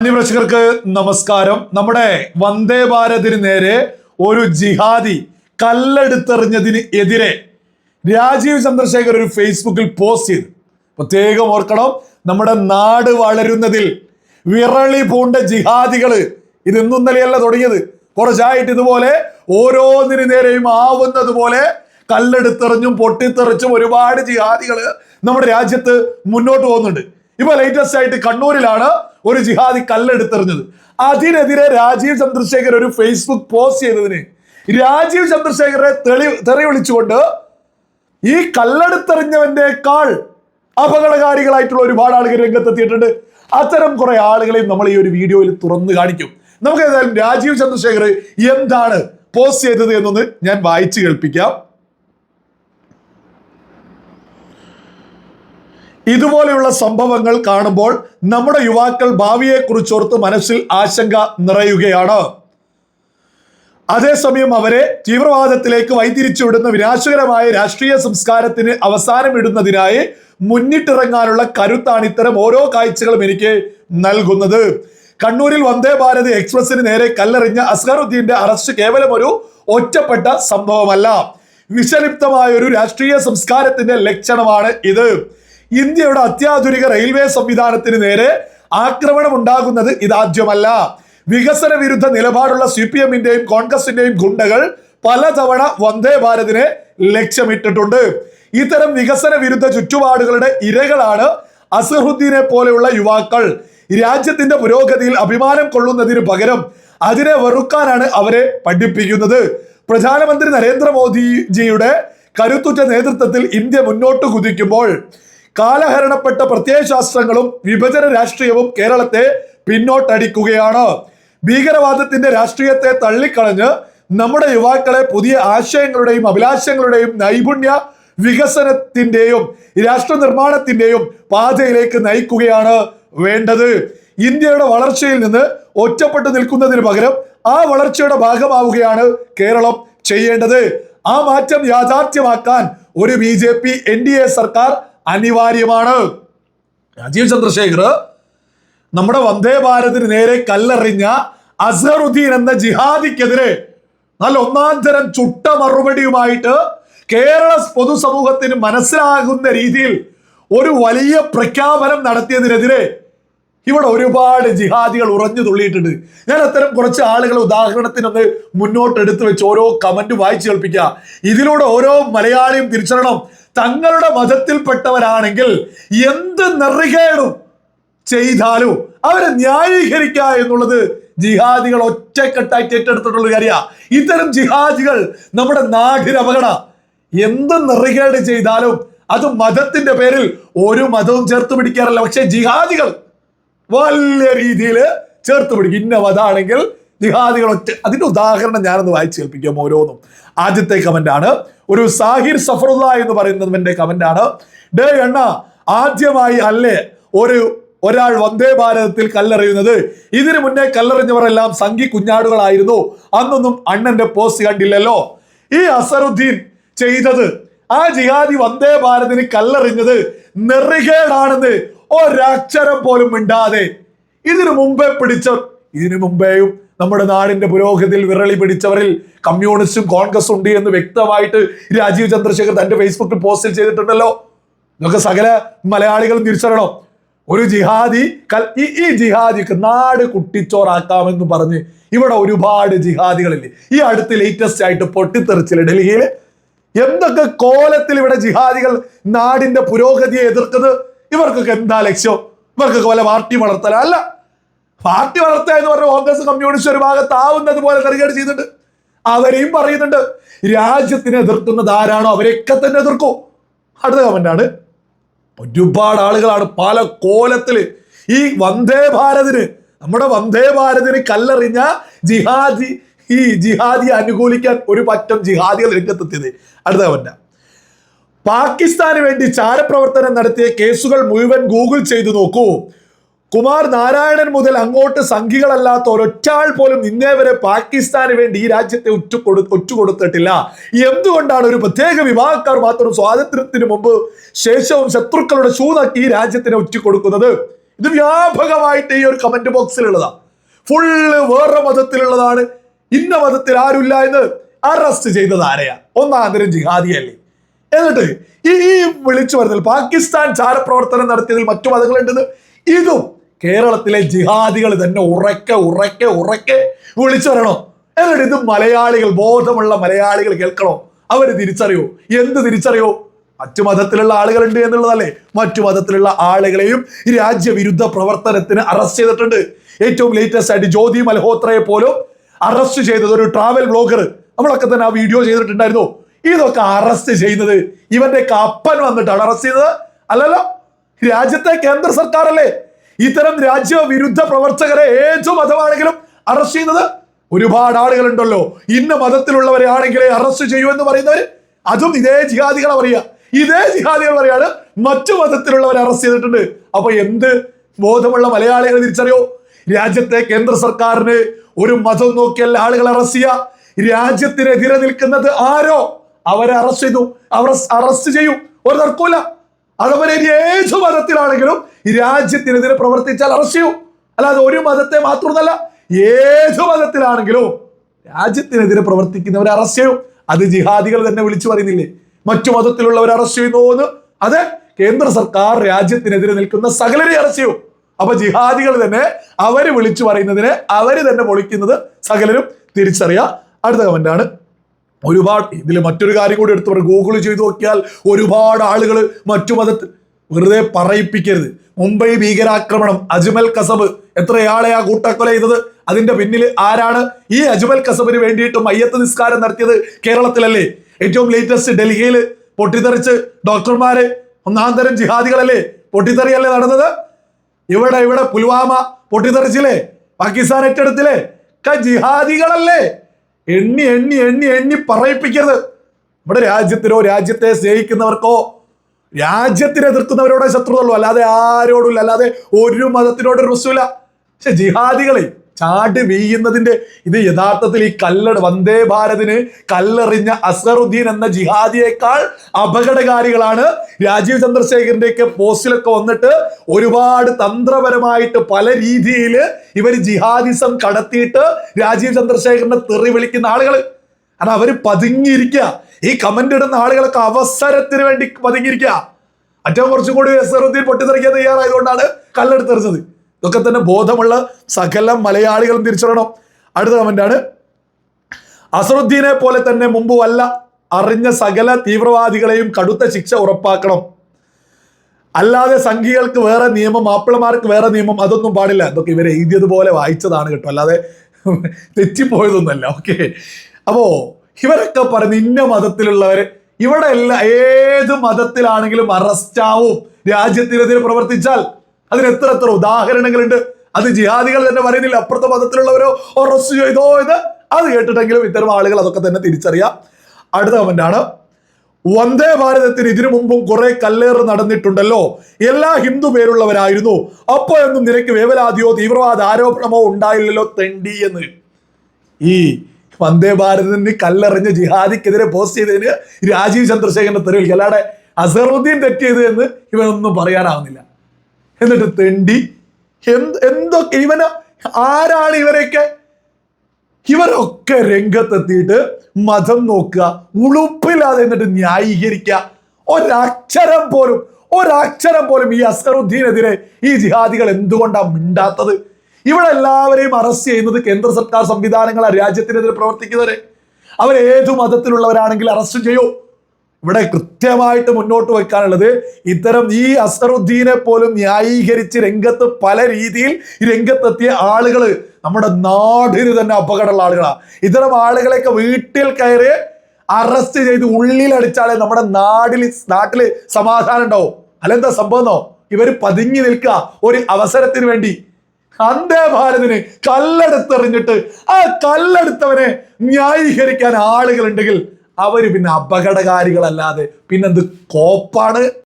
പ്രേക്ഷകർക്ക് നമസ്കാരം. നമ്മുടെ വന്ദേ ഭാരതിന് നേരെ ഒരു ജിഹാദി കല്ലെടുത്തെറിഞ്ഞതിന് എതിരെ രാജീവ് ചന്ദ്രശേഖർ ഒരു ഫേസ്ബുക്കിൽ പോസ്റ്റ് ചെയ്തു. പ്രത്യേകം ഓർക്കണം നമ്മുടെ നാട് വളരുന്നതിൽ വിറളി പൂണ്ട ജിഹാദികൾ ഇത് ഇന്നും നിലയല്ല തുടങ്ങിയത്. കുറച്ചായിട്ട് ഇതുപോലെ ഓരോന്നിനു നേരെയും ആവുന്നത് പോലെ കല്ലെടുത്തെറിഞ്ഞും പൊട്ടിത്തെറിച്ചും ഒരുപാട് ജിഹാദികൾ നമ്മുടെ രാജ്യത്ത് മുന്നോട്ട് പോകുന്നുണ്ട്. ഇപ്പൊ ലേറ്റസ്റ്റ് ആയിട്ട് കണ്ണൂരിലാണ് ഒരു ജിഹാദി കല്ലെടുത്തെറിഞ്ഞത്. അതിനെതിരെ രാജീവ് ചന്ദ്രശേഖർ ഒരു ഫേസ്ബുക്ക് പോസ്റ്റ് ചെയ്തതിന്. രാജീവ് ചന്ദ്രശേഖരെ തെളി തെറി വിളിച്ചുകൊണ്ട് ഈ കല്ലെടുത്തെറിഞ്ഞവന്റെക്കാൾ അപകടകാരികളായിട്ടുള്ള ഒരുപാട് ആളുകൾ രംഗത്തെത്തിയിട്ടുണ്ട്. അത്തരം കുറെ ആളുകളെയും നമ്മൾ ഈ ഒരു വീഡിയോയിൽ തുറന്നു കാണിക്കും. നമുക്ക് ഏതായാലും രാജീവ് ചന്ദ്രശേഖർ എന്താണ് പോസ്റ്റ് ചെയ്തത് എന്നൊന്ന് ഞാൻ വായിച്ചു കേൾപ്പിക്കാം. ഇതുപോലെയുള്ള സംഭവങ്ങൾ കാണുമ്പോൾ നമ്മുടെ യുവാക്കൾ ഭാവിയെ കുറിച്ചോർത്ത് മനസ്സിൽ ആശങ്ക നിറയുകയാണ്. അതേസമയം അവരെ തീവ്രവാദത്തിലേക്ക് വൈതിരിച്ചുവിടുന്ന വിനാശകരമായ രാഷ്ട്രീയ സംസ്കാരത്തിന് അവസാനമിടുന്നതിനായി മുന്നിട്ടിറങ്ങാനുള്ള കരുത്താണ് ഇത്തരം ഓരോ കാഴ്ചകളും എനിക്ക് നൽകുന്നത്. കണ്ണൂരിൽ വന്ദേ ഭാരത് എക്സ്പ്രസിന് നേരെ കല്ലെറിഞ്ഞ അസ്ഹറുദ്ദീന്റെ അറസ്റ്റ് കേവലം ഒരു ഒറ്റപ്പെട്ട സംഭവമല്ല. വിഷലിപ്തമായ ഒരു രാഷ്ട്രീയ സംസ്കാരത്തിന്റെ ലക്ഷണമാണ് ഇത്. ഇന്ത്യയുടെ അത്യാധുനിക റെയിൽവേ സംവിധാനത്തിന് നേരെ ആക്രമണം ഉണ്ടാകുന്നത് ഇതാദ്യമല്ല. വികസന വിരുദ്ധ നിലപാടുള്ള സി പി എമ്മിന്റെയും കോൺഗ്രസിന്റെയും ഗുണ്ടകൾ പലതവണ വന്ദേ ഭാരതിനെ ലക്ഷ്യമിട്ടിട്ടുണ്ട്. ഇത്തരം വികസന വിരുദ്ധ ചുറ്റുപാടുകളുടെ ഇരകളാണ് അസറുദ്ദീനെ പോലെയുള്ള യുവാക്കൾ. രാജ്യത്തിന്റെ പുരോഗതിയിൽ അഭിമാനം കൊള്ളുന്നതിന് പകരം അതിനെ വെറുക്കാനാണ് അവരെ പഠിപ്പിക്കുന്നത്. പ്രധാനമന്ത്രി നരേന്ദ്രമോദിജിയുടെ കരുത്തുറ്റ നേതൃത്വത്തിൽ ഇന്ത്യ മുന്നോട്ട് കുതിക്കുമ്പോൾ കാലഹരണപ്പെട്ട പ്രത്യയശാസ്ത്രങ്ങളും വിഭജന രാഷ്ട്രീയവും കേരളത്തെ പിന്നോട്ടടിക്കുകയാണ്. ഭീകരവാദത്തിന്റെ രാഷ്ട്രീയത്തെ തള്ളിക്കളഞ്ഞ് നമ്മുടെ യുവാക്കളെ പുതിയ ആശയങ്ങളുടെയും അഭിലാഷങ്ങളുടെയും നൈപുണ്യ വികസനത്തിന്റെയും രാഷ്ട്ര നിർമ്മാണത്തിന്റെയും പാതയിലേക്ക് നയിക്കുകയാണ് വേണ്ടത്. ഇന്ത്യയുടെ വളർച്ചയിൽ നിന്ന് ഒറ്റപ്പെട്ടു നിൽക്കുന്നതിന് പകരം ആ വളർച്ചയുടെ ഭാഗമാവുകയാണ് കേരളം ചെയ്യേണ്ടത്. ആ മാറ്റം യാഥാർത്ഥ്യമാക്കാൻ ഒരു B J P N D A സർക്കാർ അനിവാര്യമാണ്. രാജീവ് ചന്ദ്രശേഖർ നമ്മുടെ വന്ദേ ഭാരതിന് നേരെ കല്ലെറിഞ്ഞ അസറുദ്ദീൻ എന്ന ജിഹാദിക്കെതിരെ നല്ല ഒന്നാം തരം ചുട്ട മറുപടിയുമായിട്ട് കേരള പൊതുസമൂഹത്തിന് മനസ്സിലാകുന്ന രീതിയിൽ ഒരു വലിയ പ്രഖ്യാപനം നടത്തിയതിനെതിരെ ഇവിടെ ഒരുപാട് ജിഹാദികൾ ഉറഞ്ഞു തുള്ളിയിട്ടുണ്ട്. ഞാൻ അത്തരം കുറച്ച് ആളുകൾ ഉദാഹരണത്തിനൊന്ന് മുന്നോട്ട് എടുത്തു വെച്ച് ഓരോ കമന്റ് വായിച്ചു കേൾപ്പിക്കുക ഇതിലൂടെ ഓരോ മലയാളിയും തിരിച്ചറിയണം. തങ്ങളുടെ മതത്തിൽപ്പെട്ടവരാണെങ്കിൽ എന്ത് നെറികേടും ചെയ്താലും അവരെ ന്യായീകരിക്കുക എന്നുള്ളത് ജിഹാദികൾ ഒറ്റക്കെട്ടായി ഏറ്റെടുത്തിട്ടുള്ള കാര്യമാണ് ഇത്തരം ജിഹാദികൾ നമ്മുടെ നാടിന് അപകട. എന്ത് നെറികേട് ചെയ്താലും അത് മതത്തിന്റെ പേരിൽ ഒരു മതവും ചേർത്ത് പിടിക്കാറില്ല. പക്ഷെ ജിഹാദികൾ വലിയ രീതിയിൽ ചേർത്ത് പിടിക്കും. ഇന്ന മതാണെങ്കിൽ ജിഹാദികൾ ഒറ്റ അതിന്റെ ഉദാഹരണം ഞാനൊന്ന് വായിച്ചു കേൾപ്പിക്കാം ഓരോന്നും. ആദ്യത്തെ ആണ്. ഒരു സാഹിർ സഫറുല്ല എന്ന് പറയുന്നവന്റെ കമന്റ് ആണ്. ഡേ എണ്ണ ആദ്യമായി അല്ലേ ഒരു ഒരാൾ വന്ദേ ഭാരതത്തിൽ കല്ലെറിയുന്നത്? ഇതിനു മുന്നേ കല്ലെറിഞ്ഞവരെല്ലാം സംഘി കുഞ്ഞാടുകളായിരുന്നു. അന്നൊന്നും അണ്ണന്റെ പോസ്റ്റ് കണ്ടില്ലല്ലോ. ഈ അസറുദ്ദീൻ ചെയ്തത് ആ ജിഹാദി വന്ദേ ഭാരതിന് കല്ലെറിഞ്ഞത് നെറികേടാണെന്ന് ഒരക്ഷരം പോലും മിണ്ടാതെ ഇതിനു മുമ്പേ പിടിച്ച ഇതിനു മുമ്പേയും നമ്മുടെ നാടിന്റെ പുരോഗതിയിൽ വിരളി പിടിച്ചവരിൽ കമ്മ്യൂണിസ്റ്റും കോൺഗ്രസ് ഉണ്ട് എന്ന് വ്യക്തമായിട്ട് രാജീവ് ചന്ദ്രശേഖർ തന്റെ ഫേസ്ബുക്കിൽ പോസ്റ്റ് ചെയ്തിട്ടുണ്ടല്ലോ. ഇതൊക്കെ സകല മലയാളികളും തിരിച്ചറിയണം. ഒരു ജിഹാദി കൽ ഈ ജിഹാദിക്ക് നാട് കുട്ടിച്ചോറാക്കാമെന്ന് പറഞ്ഞ് ഇവിടെ ഒരുപാട് ജിഹാദികളില്ലേ? ഈ അടുത്ത് ലേറ്റസ്റ്റ് ആയിട്ട് പൊട്ടിത്തെറിച്ചില്ല ഡൽഹിയിൽ എന്തൊക്കെ കോലത്തിൽ ഇവിടെ ജിഹാദികൾ നാടിന്റെ പുരോഗതിയെ എതിർക്കുന്നത്? ഇവർക്കൊക്കെ എന്താ ലക്ഷ്യം? ഇവർക്കൊക്കെ വല്ല പാർട്ടി വളർത്തല? അല്ല പാർട്ടി വളർത്തുക എന്ന് പറഞ്ഞ കോൺഗ്രസ് കമ്മ്യൂണിസ്റ്റ് ഒരു ഭാഗത്ത് ആവുന്നത് പോലെ നെറുകേട് ചെയ്യുന്നുണ്ട്. അവരെയും പറയുന്നുണ്ട് രാജ്യത്തിനെ എതിർക്കുന്നത് ആരാണോ അവരെയൊക്കെ തന്നെ എതിർക്കും. അടുത്ത കമന്റാണ് ഒരുപാട് ആളുകളാണ് പല കോലത്തിൽ ഈ വന്ദേ ഭാരതിന് നമ്മുടെ വന്ദേ ഭാരതിന് കല്ലെറിഞ്ഞ ജിഹാദി ഈ ജിഹാദിയെ അനുകൂലിക്കാൻ ഒരു പറ്റം ജിഹാദികൾ രംഗത്തെത്തിയത്. അടുത്ത കമന്റ പാകിസ്ഥാന് വേണ്ടി ചാരപ്രവർത്തനം നടത്തിയ കേസുകൾ മുഴുവൻ ഗൂഗിൾ ചെയ്തു നോക്കൂ. കുമാർ നാരായണൻ മുതൽ അങ്ങോട്ട് സംഘികളല്ലാത്ത ഒരൊറ്റാൾ പോലും ഇന്നേ വരെ പാകിസ്ഥാന് വേണ്ടി ഈ രാജ്യത്തെ ഉറ്റുകൊടു ഒറ്റുകൊടുത്തിട്ടില്ല. എന്തുകൊണ്ടാണ് ഒരു പ്രത്യേക വിഭാഗക്കാർ മാത്രം സ്വാതന്ത്ര്യത്തിന് മുമ്പ് ശേഷവും ശത്രുക്കളുടെ ഷൂതാക്കി ഈ രാജ്യത്തിനെ ഒറ്റുകൊടുക്കുന്നത് ഇത് വ്യാപകമായിട്ട് ഈ ഒരു കമന്റ് ബോക്സിലുള്ളതാ ഫുള്ള് വേറെ മതത്തിലുള്ളതാണ്. ഇന്ന മതത്തിൽ ആരുമില്ല എന്ന് അറസ്റ്റ് ചെയ്തത് ആരെയാ? ഒന്നാന്തരം ജിഹാദിയല്ലേ. എന്നിട്ട് ഈ വിളിച്ചു പറഞ്ഞാൽ പാകിസ്ഥാൻ ചാരപ്രവർത്തനം നടത്തിയതിൽ മറ്റു മതങ്ങളുണ്ടെന്ന്. ഇതും കേരളത്തിലെ ജിഹാദികൾ തന്നെ ഉറക്കെ ഉറക്കെ ഉറക്കെ വിളിച്ചു വരണോ എന്നിട്ട് ഇത് മലയാളികൾ ബോധമുള്ള മലയാളികൾ കേൾക്കണോ? അവർ തിരിച്ചറിയോ? എന്ത് തിരിച്ചറിയോ? മറ്റു മതത്തിലുള്ള ആളുകളുണ്ട് എന്നുള്ളതല്ലേ? മറ്റു മതത്തിലുള്ള ആളുകളെയും രാജ്യവിരുദ്ധ പ്രവർത്തനത്തിന് അറസ്റ്റ് ചെയ്തിട്ടുണ്ട്. ഏറ്റവും ലേറ്റസ്റ്റ് ആയിട്ട് ജ്യോതി മൽഹോത്രയെ പോലും അറസ്റ്റ് ചെയ്തത് ഒരു ട്രാവൽ ബ്ലോഗർ നമ്മളൊക്കെ തന്നെ ആ വീഡിയോ ചെയ്തിട്ടുണ്ടായിരുന്നു. ഇതൊക്കെ അറസ്റ്റ് ചെയ്യുന്നത് ഇവന്റെ അപ്പൻ വന്നിട്ടാണ് അറസ്റ്റ് ചെയ്തത്. അല്ലല്ലോ? രാജ്യത്തെ കേന്ദ്ര സർക്കാരല്ലേ? ഇത്തരം രാജ്യവിരുദ്ധ പ്രവർത്തകരെ ഏത് മതമാണെങ്കിലും അറസ്റ്റ് ചെയ്യുന്നത് ഒരുപാട് ആളുകളുണ്ടല്ലോ. ഇന്ന മതത്തിലുള്ളവരെ ആണെങ്കിലേ അറസ്റ്റ് ചെയ്യൂ എന്ന് പറയുന്നവര്. അതും ഇതേ ജിഹാദികളെ പറയുക. ഇതേ ജിഹാദികൾ പറയാണ് മറ്റു മതത്തിലുള്ളവരെ അറസ്റ്റ് ചെയ്തിട്ടുണ്ട്. അപ്പൊ എന്ത് ബോധമുള്ള മലയാളികൾ തിരിച്ചറിയോ? രാജ്യത്തെ കേന്ദ്ര സർക്കാരിന് ഒരു മതം നോക്കിയല്ല ആളുകൾ അറസ്റ്റ് ചെയ്യുക. രാജ്യത്തിനെതിരെ നിൽക്കുന്നത് ആരോ? അവരെ അറസ്റ്റ് ചെയ്തു. അവർ അറസ്റ്റ് ചെയ്യും. ഒരു തർക്കമില്ല ഇനി ഏത് മതത്തിലാണെങ്കിലും ഈ രാജ്യത്തിനെതിരെ പ്രവർത്തിച്ചാൽ അറസ്റ്റ് ചെയ്യും അല്ലാതെ ഒരു മതത്തെ മാത്രമല്ല ഏത് മതത്തിലാണെങ്കിലും രാജ്യത്തിനെതിരെ പ്രവർത്തിക്കുന്നവരെ അറസ്റ്റ് ചെയ്യും. അത് ജിഹാദികൾ തന്നെ വിളിച്ചു പറയുന്നില്ലേ? മറ്റു മതത്തിലുള്ളവരെ അറസ്റ്റ് ചെയ്യുന്നു എന്ന്. അത് കേന്ദ്ര സർക്കാർ രാജ്യത്തിനെതിരെ നിൽക്കുന്ന സകലരെ അറസ്റ്റ് ചെയ്യും. അപ്പൊ ജിഹാദികൾ തന്നെ അവർ വിളിച്ചു പറയുന്നതിനെ അവർ തന്നെ പൊളിക്കുന്നത് സകലരും തിരിച്ചറിയാം. അടുത്ത കമന്റ് ആണ്. ഒരുപാട് ഇതിൽ മറ്റൊരു കാര്യം കൂടി എടുത്തു പറയും. ഗൂഗിൾ ചെയ്തു നോക്കിയാൽ ഒരുപാട് ആളുകൾ മറ്റു മതത്തിൽ വെറുതെ പറയിപ്പിക്കരുത്. മുംബൈ ഭീകരാക്രമണം അജ്മൽ കസബ്. എത്രയാളെ ആ കൂട്ടക്കൊല ചെയ്തത്? അതിന്റെ പിന്നിൽ ആരാണ് ഈ അജ്മൽ കസബിന് വേണ്ടിയിട്ട് മയ്യത്ത് നിസ്കാരം നടത്തിയത് കേരളത്തിലല്ലേ? ഏറ്റവും ലേറ്റസ്റ്റ് ഡൽഹിയിൽ പൊട്ടിത്തെറിച്ച് ഡോക്ടർമാര് ഒന്നാം തരം ജിഹാദികളല്ലേ? പൊട്ടിത്തെറിയല്ലേ നടന്നത്? ഇവിടെ ഇവിടെ പുൽവാമ പൊട്ടിത്തെറിച്ചില്ലേ? പാകിസ്ഥാൻ ഏറ്റെടുത്തില്ലേ? ജിഹാദികളല്ലേ? എണ്ണി എണ്ണി എണ്ണി എണ്ണി പറയിപ്പിക്കരുത്. നമ്മുടെ രാജ്യത്തിനോ രാജ്യത്തെ സ്നേഹിക്കുന്നവർക്കോ രാജ്യത്തിനെ എതിർക്കുന്നവരോടെ ശത്രുതയുള്ളൂ അല്ലാതെ ആരോടും ഇല്ല അല്ലാതെ ഒരു മതത്തിനോട് ഒരു പക്ഷെ ജിഹാദികളെ ചാടി വീയുന്നതിന്റെ ഇത് യഥാർത്ഥത്തിൽ ഈ കല്ലട് വന്ദേ ഭാരതിന് കല്ലെറിഞ്ഞ അസറുദ്ദീൻ എന്ന ജിഹാദിയേക്കാൾ അപകടകാരികളാണ് രാജീവ് ചന്ദ്രശേഖരന്റെ ഒക്കെ പോസ്റ്റിലൊക്കെ വന്നിട്ട് ഒരുപാട് തന്ത്രപരമായിട്ട് പല രീതിയിൽ ഇവർ ജിഹാദിസം കടത്തിയിട്ട് രാജീവ് ചന്ദ്രശേഖരനെ തെറി വിളിക്കുന്ന ആളുകൾ കാരണം അവർ പതുങ്ങിയിരിക്കുക ഈ കമന്റ് ഇടുന്ന ആളുകളൊക്കെ അവസരത്തിന് വേണ്ടി പതുങ്ങിയിരിക്കുക ഏറ്റവും കുറച്ചും കൂടി അസറുദ്ദീൻ പൊട്ടിത്തെറിക്കാൻ തയ്യാറായതുകൊണ്ടാണ് കല്ലെടുത്തെറിഞ്ഞത് ഇതൊക്കെ തന്നെ ബോധമുള്ള സകല മലയാളികളും തിരിച്ചറിയണം. അടുത്ത കമന്റ് ആണ്. അസറുദ്ദീനെ പോലെ തന്നെ മുമ്പ് വല്ല അറിഞ്ഞ സകല തീവ്രവാദികളെയും കടുത്ത ശിക്ഷ ഉറപ്പാക്കണം. അല്ലാതെ സംഘികൾക്ക് വേറെ നിയമം മാപ്പിളമാർക്ക് വേറെ നിയമം അതൊന്നും പാടില്ല. ഇതൊക്കെ ഇവർ എഴുതിയതുപോലെ വായിച്ചതാണ് കേട്ടോ. അല്ലാതെ തെറ്റിപ്പോയതൊന്നുമല്ല. ഓക്കെ അപ്പോ ഇവരൊക്കെ പറയുന്ന ഇന്ന മതത്തിലുള്ളവര് ഇവിടെ എല്ലാ ഏത് മതത്തിലാണെങ്കിലും അറസ്റ്റാവും രാജ്യത്തിനെതിരെ പ്രവർത്തിച്ചാൽ അതിന് എത്ര എത്ര ഉദാഹരണങ്ങളുണ്ട്? അത് ജിഹാദികൾ തന്നെ പറയുന്നില്ല. അപ്പുറത്തെ മതത്തിലുള്ളവരോ? അറസ്റ്റ് ചെയ്തോ എന്ന്. അത് കേട്ടിട്ടെങ്കിലും ഇത്തരം ആളുകൾ അതൊക്കെ തന്നെ തിരിച്ചറിയാം. അടുത്ത കമന്റ് ആണ്. വന്ദേ ഭാരതത്തിന് ഇതിനു മുമ്പും കുറെ കല്ലേറ് നടന്നിട്ടുണ്ടല്ലോ. എല്ലാ ഹിന്ദു പേരുള്ളവരായിരുന്നു. അപ്പോഴൊന്നും നിനക്ക് വേവലാതിയോ തീവ്രവാദ ആരോപണമോ ഉണ്ടായില്ലല്ലോ തെണ്ടി എന്ന്. ഈ വന്ദേ ഭാരതിന് കല്ലെറിഞ്ഞ് ജിഹാദിക്കെതിരെ പോസ്റ്റ് ചെയ്തതിന് രാജീവ് ചന്ദ്രശേഖരന്റെ തെരുവിൽ. അല്ലാതെ അസറുദ്ദീൻ തെറ്റിയത് എന്ന് ഇവനൊന്നും പറയാനാവുന്നില്ല. എന്നിട്ട് തെണ്ടി. എന്ത് എന്തൊക്കെ ഇവന് ആരാണ് ഇവരെയൊക്കെ? ഇവരൊക്കെ രംഗത്തെത്തിയിട്ട് മതം നോക്കുക ഉളുപ്പില്ലാതെ എന്നിട്ട് ന്യായീകരിക്കുക. ഒരക്ഷരം പോലും ഒരക്ഷരം പോലും ഈ അസറുദ്ദീനെതിരെ ഈ ജിഹാദികൾ എന്തുകൊണ്ടാണ് മിണ്ടാത്തത്? ഇവിടെ എല്ലാവരെയും അറസ്റ്റ് ചെയ്യുന്നത് കേന്ദ്ര സർക്കാർ സംവിധാനങ്ങളാണ് രാജ്യത്തിനെതിരെ പ്രവർത്തിക്കുന്നവരെ. അവരേതു മതത്തിലുള്ളവരാണെങ്കിൽ അറസ്റ്റ് ചെയ്യൂ. ഇവിടെ കൃത്യമായിട്ട് മുന്നോട്ട് വയ്ക്കാനുള്ളത് ഇത്തരം ഈ അസറുദ്ദീനെ പോലും ന്യായീകരിച്ച് രംഗത്ത് പല രീതിയിൽ രംഗത്തെത്തിയ ആളുകൾ നമ്മുടെ നാടിന് തന്നെ അപകടമുള്ള ആളുകളാണ് ഇത്തരം ആളുകളെയൊക്കെ വീട്ടിൽ കയറി അറസ്റ്റ് ചെയ്ത് ഉള്ളിലടിച്ചാലേ നമ്മുടെ നാടിൽ നാട്ടിൽ സമാധാനം ഉണ്ടാവും. അല്ലെന്താ സംഭവം ഇവർ പതുങ്ങി നിൽക്കുക ഒരു അവസരത്തിന് വേണ്ടി. അന്തേ ഭാരതിന് കല്ലെടുത്തെറിഞ്ഞിട്ട് ആ കല്ലെടുത്തവനെ ന്യായീകരിക്കാൻ ആളുകളുണ്ടെങ്കിൽ അവർ പിന്നെ അപകടകാരികളല്ലാതെ പിന്നെന്ത് കോപ്പാണ്?